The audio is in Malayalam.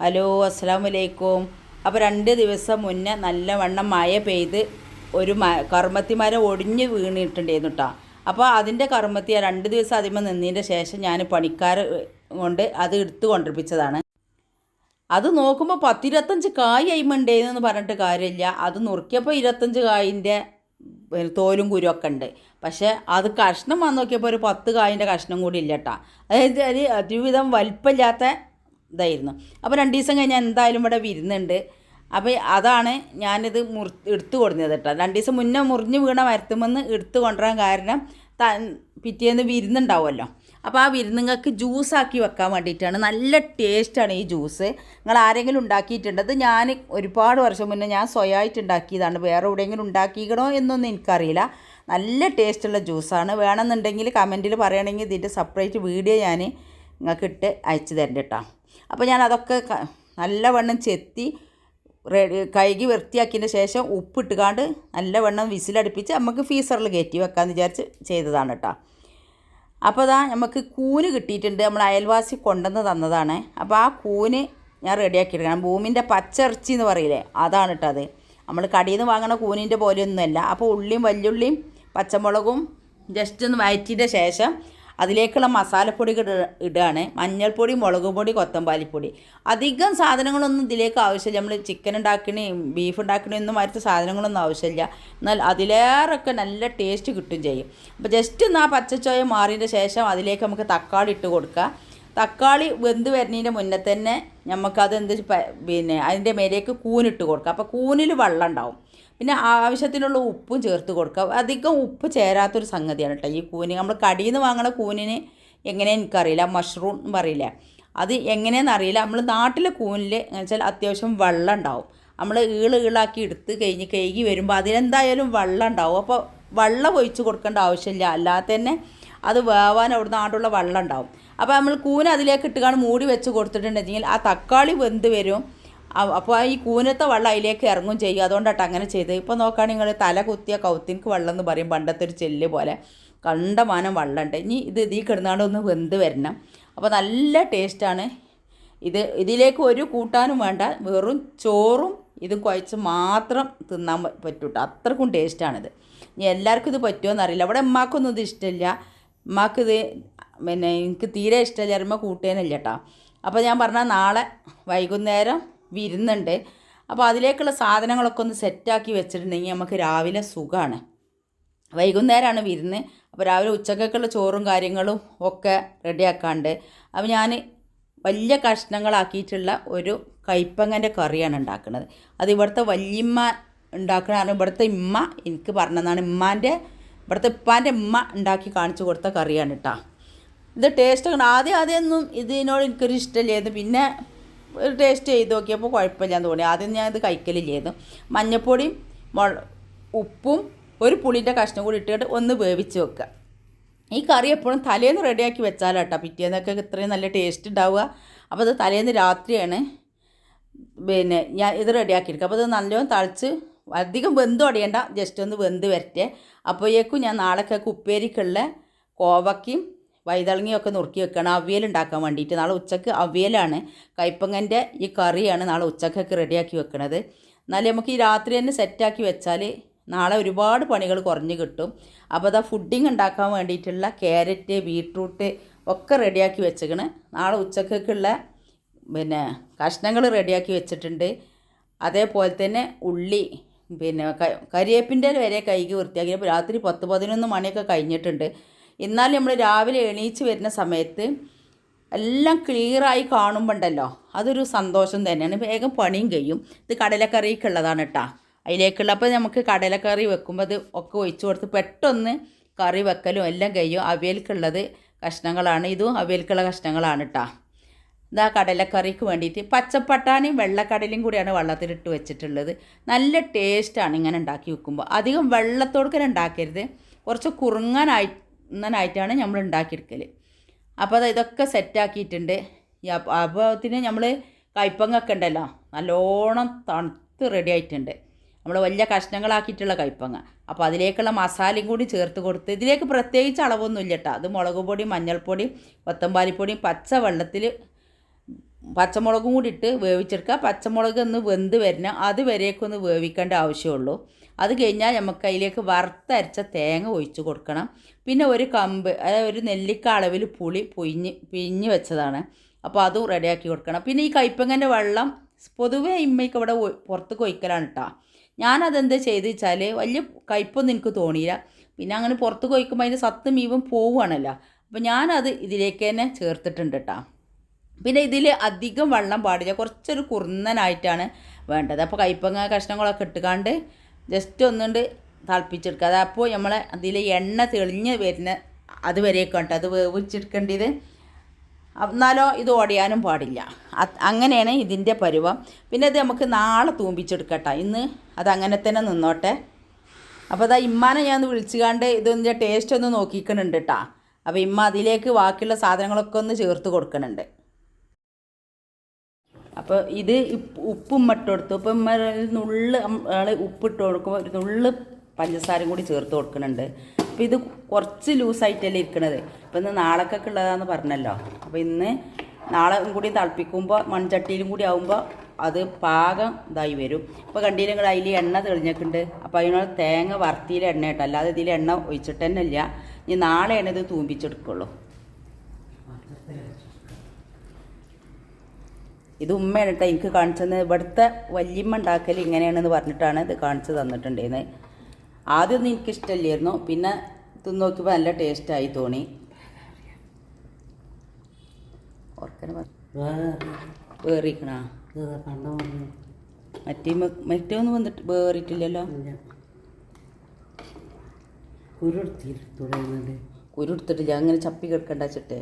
ഹലോ അസ്സാം വലൈക്കും അപ്പോൾ രണ്ട് ദിവസം മുന്നേ നല്ലവണ്ണം മഴ പെയ്ത് ഒരു മ കറുമത്തി മര ഒടിഞ്ഞ് വീണിട്ടുണ്ടായിരുന്നു കേട്ടോ അപ്പോൾ അതിന്റെ കറുമത്തി ആ രണ്ട് ദിവസം അതിമ നിന്നതിന്റെ ശേഷം ഞാൻ പണിക്കാർ കൊണ്ട് അത് എടുത്തു കൊണ്ടിരിപ്പിച്ചതാണ്. അത് നോക്കുമ്പോൾ പത്തിരുപത്തഞ്ച് കായ് അയിമുണ്ടേന്ന് പറഞ്ഞിട്ട് കാര്യമില്ല. അത് നുറുക്കിയപ്പോൾ ഇരുപത്തഞ്ച് കായിന്റെ തോലും കുരുമൊക്കെ ഉണ്ട്. പക്ഷേ അത് കഷ്ണം വന്ന് നോക്കിയപ്പോൾ ഒരു പത്ത് കായിന്റെ കഷ്ണം കൂടി ഇല്ല കേട്ടോ അതായത് അത് ഒരുവിധം വലിപ്പമില്ലാത്ത ഇതായിരുന്നു. അപ്പോൾ രണ്ട് ദിവസം കഴിഞ്ഞാൽ എന്തായാലും ഇവിടെ വിരുന്നുണ്ട്. അപ്പോൾ അതാണ് ഞാനിത് മുറി എടുത്തു കൊടുത്തത് കേട്ടോ. രണ്ട് ദിവസം മുന്നേ മുറിഞ്ഞ് വീണ മരത്തുമെന്ന് എടുത്തു കൊണ്ടുവരാൻ കാരണം ത പിറ്റേന്ന് വിരുന്നുണ്ടാവുമല്ലോ. അപ്പോൾ ആ വിരുന്നുങ്ങൾക്ക് ജ്യൂസാക്കി വെക്കാൻ വേണ്ടിയിട്ടാണ്. നല്ല ടേസ്റ്റാണ് ഈ ജ്യൂസ് നിങ്ങൾ ആരെങ്കിലും ഉണ്ടാക്കിയിട്ടുണ്ട്? അത് ഞാൻ ഒരുപാട് വർഷം മുന്നേ ഞാൻ സ്വയമായിട്ട് ഉണ്ടാക്കിയതാണ്. വേറെ എവിടെയെങ്കിലും ഉണ്ടാക്കിക്കണോ എന്നൊന്നും എനിക്കറിയില്ല. നല്ല ടേസ്റ്റുള്ള ജ്യൂസാണ് വേണമെന്നുണ്ടെങ്കിൽ കമന്റിൽ പറയുകയാണെങ്കിൽ ഇതിന്റെ സെപ്പറേറ്റ് വീഡിയോ ഞാൻ നിങ്ങൾക്ക് ഇട്ട് അയച്ചു തരണ്ട കേട്ടോ. അപ്പോൾ ഞാൻ അതൊക്കെ നല്ലവണ്ണം ചെത്തി റെഡി കഴുകി വൃത്തിയാക്കിയതിന് ശേഷം ഉപ്പിട്ടുകാണ്ട് നല്ലവണ്ണം വിസിലടുപ്പിച്ച് നമുക്ക് ഫീസറിൽ കയറ്റി വെക്കാമെന്ന് വിചാരിച്ച് ചെയ്തതാണ് കേട്ടോ അപ്പോൾ അതാ നമുക്ക് കൂന് കിട്ടിയിട്ടുണ്ട്. നമ്മൾ അയൽവാസി കൊണ്ടുവന്ന് തന്നതാണ്. അപ്പോൾ ആ കൂന് ഞാൻ റെഡിയാക്കി എടുക്കണം ഭൂമിന്റെ പച്ചിറച്ചി എന്ന് പറയില്ലേ അതാണ് കേട്ടോ അത്. നമ്മൾ കടിയിൽ നിന്ന് വാങ്ങണ കൂനിന്റെ പോലെയൊന്നുമല്ല. അപ്പോൾ ഉള്ളിയും വല്യുള്ളിയും പച്ചമുളകും ജസ്റ്റ് ഒന്ന് വയറ്റിന്റെ ശേഷം അതിലേക്കുള്ള മസാലപ്പൊടികൾ ഇട- ഇടുകയാണ് മഞ്ഞൾപ്പൊടി മുളക് പൊടി കൊത്തമ്പാലിപ്പൊടി. അധികം സാധനങ്ങളൊന്നും ഇതിലേക്ക് ആവശ്യമില്ല. നമ്മൾ ചിക്കൻ ഉണ്ടാക്കണേയും ബീഫ് ഉണ്ടാക്കണേ ഒന്നും മാറ്റത്തെ സാധനങ്ങളൊന്നും ആവശ്യമില്ല. എന്നാൽ അതിലേറെയൊക്കെ നല്ല ടേസ്റ്റ് കിട്ടും ചെയ്യും. അപ്പോൾ ജസ്റ്റ് ഒന്ന് ആ പച്ചച്ചോയ മാറിയതിന്റെ ശേഷം അതിലേക്ക് നമുക്ക് തക്കാളി ഇട്ട് കൊടുക്കുക. തക്കാളി വെന്ത് വരുന്നതിന്റെ മുന്നേ തന്നെ നമുക്കത് എന്ത് പിന്നെ അതിന്റെ മേലേക്ക് കൂനിട്ട് കൊടുക്കുക. അപ്പോൾ കൂനിൽ വെള്ളം ഉണ്ടാവും. പിന്നെ ആവശ്യത്തിനുള്ള ഉപ്പും ചേർത്ത് കൊടുക്കുക. അധികം ഉപ്പ് ചേരാത്തൊരു സംഗതിയാണ് കേട്ടോ ഈ കൂന്. നമ്മൾ കടിയിൽ നിന്ന് വാങ്ങണ കൂനിന് എങ്ങനെ എനിക്കറിയില്ല. മഷ്റൂം എന്ന് പറയില്ലേ. അത് എങ്ങനെയെന്ന് അറിയില്ല. നമ്മൾ നാട്ടിലെ കൂനിൽ എന്ന് വെച്ചാൽ അത്യാവശ്യം വെള്ളം ഉണ്ടാവും. നമ്മൾ ഈൾ ഈളാക്കി എടുത്ത് കഴിഞ്ഞ് കഴുകി വരുമ്പോൾ അതിലെന്തായാലും വെള്ളം ഉണ്ടാവും. അപ്പോൾ വെള്ളം ഒഴിച്ച് കൊടുക്കേണ്ട ആവശ്യമില്ല. അല്ലാതെ തന്നെ അത് വേവാൻ അവിടുന്ന് ആണ്ടുള്ള വെള്ളം ഉണ്ടാവും. അപ്പോൾ നമ്മൾ കൂന അതിലേക്ക് ഇട്ടുകാണ് മൂടി വെച്ച് കൊടുത്തിട്ടുണ്ടെങ്കിൽ ആ തക്കാളി വെന്ത് വരും. അപ്പോൾ ഈ കൂനത്തെ വെള്ളം അതിലേക്ക് ഇറങ്ങും ചെയ്യും. അതുകൊണ്ടാട്ടോ അങ്ങനെ ചെയ്ത്. ഇപ്പോൾ നോക്കുകയാണെങ്കിൽ നിങ്ങൾ തല കുത്തിയ കൗത്തിൻക്ക് വെള്ളം എന്ന് പറയും പണ്ടത്തെ ഒരു ചെല്ല് പോലെ. കണ്ടമാനം വെള്ളമുണ്ട് ഇനി ഇത് ഇതിൽ കിടന്നാണ്ട് ഒന്ന് വെന്ത് വരണം. അപ്പോൾ നല്ല ടേസ്റ്റാണ്. ഇത് ഇതിലേക്ക് ഒരു കൂട്ടാനും വേണ്ട. വെറും ചോറും ഇത് കുഴച്ച് മാത്രം തിന്നാൻ പറ്റൂട്ടോ. അത്രക്കും ടേസ്റ്റാണിത്. ഇനി എല്ലാവർക്കും ഇത് പറ്റുമോ എന്നറിയില്ല അവിടെ ഉമ്മാക്കൊന്നും ഇത് ഇഷ്ടമില്ല. ഉമ്മാക്കിത് പിന്നെ എനിക്ക് തീരെ ഇഷ്ടമില്ല. അറിയുമ്പോൾ കൂട്ടേനല്ല കേട്ടോ അപ്പോൾ ഞാൻ പറഞ്ഞാൽ നാളെ വൈകുന്നേരം വിരുന്നുണ്ട്. അപ്പോൾ അതിലേക്കുള്ള സാധനങ്ങളൊക്കെ ഒന്ന് സെറ്റാക്കി വെച്ചിട്ടുണ്ടെങ്കിൽ നമുക്ക് രാവിലെ സുഖമാണ് വൈകുന്നേരമാണ് വിരുന്ന്. അപ്പോൾ രാവിലെ ഉച്ചക്കൊക്കെയുള്ള ചോറും കാര്യങ്ങളും ഒക്കെ റെഡിയാക്കാണ്ട്. അപ്പോൾ ഞാൻ വലിയ കഷ്ണങ്ങളാക്കിയിട്ടുള്ള ഒരു കൈപ്പങ്ങന്റെ കറിയാണ് ഉണ്ടാക്കുന്നത്. അത് ഇവിടുത്തെ വല്യമ്മ ഉണ്ടാക്കണതാണ് ഇവിടുത്തെ ഇമ്മ എനിക്ക് പറഞ്ഞതാണ്. ഇമ്മാന്റെ ഇവിടുത്തെ ഇപ്പാന്റെ ഉമ്മ ഉണ്ടാക്കി കാണിച്ചു കൊടുത്ത കറിയാണ് കേട്ടോ ഇത് ടേസ്റ്റ് ആദ്യം ആദ്യമൊന്നും ഇതിനോട് എനിക്കൊരു ഇഷ്ടമില്ലായിരുന്നു. പിന്നെ ഒരു ടേസ്റ്റ് ചെയ്ത് നോക്കിയപ്പോൾ കുഴപ്പമില്ലാന്ന് തോന്നി. ആദ്യം ഞാൻ ഇത് കഴിക്കലില്ലായിരുന്നു. മഞ്ഞപ്പൊടിയും മുള ഉപ്പും ഒരു പുളിന്റെ കഷ്ണം കൂടി ഇട്ടിട്ട് ഒന്ന് വേവിച്ച് വെക്കുക ഈ കറി എപ്പോഴും തലേന്ന് റെഡിയാക്കി വെച്ചാലാട്ടോ. പിറ്റേന്നൊക്കെ ഇത്രയും നല്ല ടേസ്റ്റ് ഉണ്ടാവുക. അപ്പോൾ അത് തലേന്ന് രാത്രിയാണ് പിന്നെ ഞാൻ ഇത് റെഡിയാക്കി എടുക്കുക അപ്പോൾ ഇത് നല്ലോണം തളിച്ച് അധികം വെന്ത് അടിയണ്ട ജസ്റ്റ് ഒന്ന് വെന്ത് വരട്ടെ. അപ്പോഴേക്കും ഞാൻ നാളെക്കൊക്കെ ഉപ്പേരിക്കുള്ള കോവയ്ക്കും വൈതളങ്ങിയും ഒക്കെ നുറുക്കി വെക്കണം അവിയൽ ഉണ്ടാക്കാൻ വേണ്ടിയിട്ട്. നാളെ ഉച്ചയ്ക്ക് അവിയലാണ്. കൈപ്പങ്ങന്റെ ഈ കറിയാണ് നാളെ ഉച്ചക്കൊക്കെ റെഡിയാക്കി വെക്കണത്. എന്നാലും നമുക്ക് ഈ രാത്രി തന്നെ സെറ്റാക്കി വെച്ചാൽ നാളെ ഒരുപാട് പണികൾ കുറഞ്ഞ് കിട്ടും. അപ്പോൾ അതാ ഫുഡിങ് ഉണ്ടാക്കാൻ വേണ്ടിയിട്ടുള്ള ക്യാരറ്റ് ബീട്രൂട്ട് ഒക്കെ റെഡിയാക്കി വെച്ചേക്കണ്. നാളെ ഉച്ചക്കൊക്കെയുള്ള പിന്നെ കഷ്ണങ്ങൾ റെഡിയാക്കി വെച്ചിട്ടുണ്ട്. അതേപോലെ തന്നെ ഉള്ളി പിന്നെ കരിയേപ്പിന്റെ വരെ കൈക്ക് വൃത്തിയാക്കി. രാത്രി പത്ത് പതിനൊന്ന് മണിയൊക്കെ കഴിഞ്ഞിട്ടുണ്ട്. എന്നാലും നമ്മൾ രാവിലെ എണീച്ച് വരുന്ന സമയത്ത് എല്ലാം ക്ലിയറായി കാണുമ്പോണ്ടല്ലോ? അതൊരു സന്തോഷം തന്നെയാണ്. വേഗം പണിയും കഴിയും. ഇത് കടലക്കറിക്കുള്ളതാണ് കേട്ടോ അതിലേക്കുള്ള നമുക്ക് കടലക്കറി വെക്കുമ്പോൾ അത് ഒക്കെ ഒഴിച്ചു കൊടുത്ത് പെട്ടെന്ന് കറി വെക്കലും എല്ലാം കഴിയും. അവിയൽക്കുള്ളത് കഷ്ണങ്ങളാണ്. ഇതും അവിയൽക്കുള്ള കഷ്ണങ്ങളാണ് കേട്ടോ ഇതാ കടലക്കറിക്ക് വേണ്ടിയിട്ട് പച്ചപ്പട്ടാണിയും വെള്ളക്കടലയും കൂടിയാണ് വെള്ളത്തിലിട്ട് വെച്ചിട്ടുള്ളത്. നല്ല ടേസ്റ്റാണ് ഇങ്ങനെ ഉണ്ടാക്കി വെക്കുമ്പോൾ അധികം വെള്ളത്തോടുക്കനെ ഉണ്ടാക്കരുത്. കുറച്ച് കുറുങ്ങാനായി ഇങ്ങനായിട്ടാണ് നമ്മൾ ഉണ്ടാക്കിയെടുക്കൽ അപ്പോൾ അത് ഇതൊക്കെ സെറ്റാക്കിയിട്ടുണ്ട്. ഈ അതിന് നമ്മൾ കയ്പങ്ങൊക്കെ ഉണ്ടല്ലോ നല്ലോണം തണുത്ത് റെഡി ആയിട്ടുണ്ട്. നമ്മൾ വലിയ കഷ്ണങ്ങളാക്കിയിട്ടുള്ള കയ്പങ്ങ അപ്പോൾ അതിലേക്കുള്ള മസാലയും കൂടി ചേർത്ത് കൊടുത്ത് ഇതിലേക്ക് പ്രത്യേകിച്ച് അളവൊന്നും ഇല്ല കേട്ടോ അത് മുളക് പൊടി മഞ്ഞൾപ്പൊടി കൊത്തമ്പാലിപ്പൊടിയും പച്ച വെള്ളത്തിൽ പച്ചമുളകും കൂടി ഇട്ട് വേവിച്ചെടുക്കുക. പച്ചമുളക് ഒന്ന് വെന്ത് വരണം. അത് വരേക്കൊന്ന് വേവിക്കേണ്ട ആവശ്യമുള്ളൂ. അത് കഴിഞ്ഞാൽ നമുക്ക് അതിലേക്ക് വറുത്തരച്ച തേങ്ങ ഒഴിച്ച് കൊടുക്കണം. പിന്നെ ഒരു കമ്പ് അതായത് ഒരു നെല്ലിക്ക അളവിൽ പുളി പൊയിഞ്ഞ് പിഴിഞ്ഞ് വെച്ചതാണ്. അപ്പോൾ അതും റെഡിയാക്കി കൊടുക്കണം. പിന്നെ ഈ കയ്പങ്ങന്റെ വെള്ളം പൊതുവേ ഇമ്മയ്ക്ക് ഇവിടെ ഒ- പുറത്ത് കൊയ്ക്കലാണ് കേട്ടോ ഞാനതെന്താ ചെയ്ത് വെച്ചാൽ വലിയ കയ്പൊന്നും എനിക്ക് തോന്നിയില്ല. പിന്നെ അങ്ങനെ പുറത്ത് കൊയ്ക്കുമ്പോൾ അതിന്റെ സത്തും മീവും പോവുകയാണല്ലോ. അപ്പോൾ ഞാനത് ഇതിലേക്ക് തന്നെ ചേർത്തിട്ടുണ്ട് കേട്ടോ പിന്നെ ഇതിൽ അധികം വെള്ളം പാടില്ല. കുറച്ചൊരു കുറുന്നനായിട്ടാണ് വേണ്ടത്. അപ്പോൾ കയ്പങ്ങ കഷ്ണങ്ങളൊക്കെ ഇട്ടുകാണ്ട് ജസ്റ്റ് ഒന്നുകൊണ്ട് തിളപ്പിച്ചെടുക്കുക. അത് അപ്പോൾ നമ്മൾ അതിൽ എണ്ണ തെളിഞ്ഞ് വരുന്ന അത് വരെയൊക്കെ കേട്ടോ അത് വേവിച്ചെടുക്കേണ്ടത്. എന്നാലോ ഇത് ഓടിയാനും പാടില്ല. അങ്ങനെയാണ് ഇതിന്റെ പരുവം. പിന്നെ ഇത് നമുക്ക് നാളെ തൂമ്പിച്ചെടുക്കട്ടെ. ഇന്ന് അത് അങ്ങനെ തന്നെ നിന്നോട്ടെ. അപ്പോൾ അതാ ഇമ്മാനെ ഞാൻ ഒന്ന് വിളിച്ചുകാണ്ട് ഇതിന്റെ ടേസ്റ്റ് ഒന്ന് നോക്കിക്കണുണ്ട് കേട്ടോ അപ്പോൾ ഇമ്മ അതിലേക്ക് ബാക്കിയുള്ള സാധനങ്ങളൊക്കെ ഒന്ന് ചേർത്ത് കൊടുക്കണുണ്ട്. അപ്പോൾ ഇത് ഉപ്പും ഇട്ട് കൊടുത്തു ഇപ്പം നുള്ള് ആൾ ഉപ്പിട്ട് കൊടുക്കുമ്പോൾ ഒരു നുള്ള് പഞ്ചസാരയും കൂടി ചേർത്ത് കൊടുക്കുന്നുണ്ട്. അപ്പോൾ ഇത് കുറച്ച് ലൂസായിട്ടല്ലേ ഇരിക്കണത്. ഇപ്പം ഇന്ന് നാളേക്കൊക്കെ ഉള്ളതാന്ന് പറഞ്ഞല്ലോ. അപ്പോൾ ഇന്ന് നാളെ കൂടി തിളപ്പിക്കുമ്പോൾ മൺചട്ടിയിലും കൂടി ആകുമ്പോൾ അത് പാകം ഇതായി വരും. ഇപ്പോൾ കണ്ടില്ല നിങ്ങൾ അതിൽ എണ്ണ തെളിഞ്ഞിട്ടുണ്ട് അപ്പോൾ അതിനോട് തേങ്ങ വറുത്തിയിലെണ്ണ എണ്ണ അല്ലാതെ ഇതിൽ എണ്ണ ഒഴിച്ചിട്ട് തന്നെ ഇല്ല. ഇനി നാളെയാണ് ഇത് തൂമ്പിച്ചെടുക്കുള്ളൂ. ഇത് ഉമ്മയാണ് കേട്ടോ എനിക്ക് കാണിച്ചത് ഇവിടുത്തെ വല്യമ്മ ഉണ്ടാക്കൽ ഇങ്ങനെയാണെന്ന് പറഞ്ഞിട്ടാണ് ഇത് കാണിച്ചു തന്നിട്ടുണ്ടായിരുന്നത് ആദ്യമൊന്നും എനിക്കിഷ്ടമില്ലായിരുന്നു. പിന്നെ തിന്ന് നോക്കിയപ്പോൾ നല്ല ടേസ്റ്റായി തോന്നി. ഓർക്കനെ വേറിക്കണ മറ്റേ മറ്റേ ഒന്നും വന്നിട്ട് വേറിട്ടില്ലല്ലോ? കുരുടുത്തിരി തുടങ്ങുന്നത് കുരു എടുത്തിട്ടില്ല. അങ്ങനെ ചപ്പി കിടക്കണ്ട വെച്ചിട്ട്.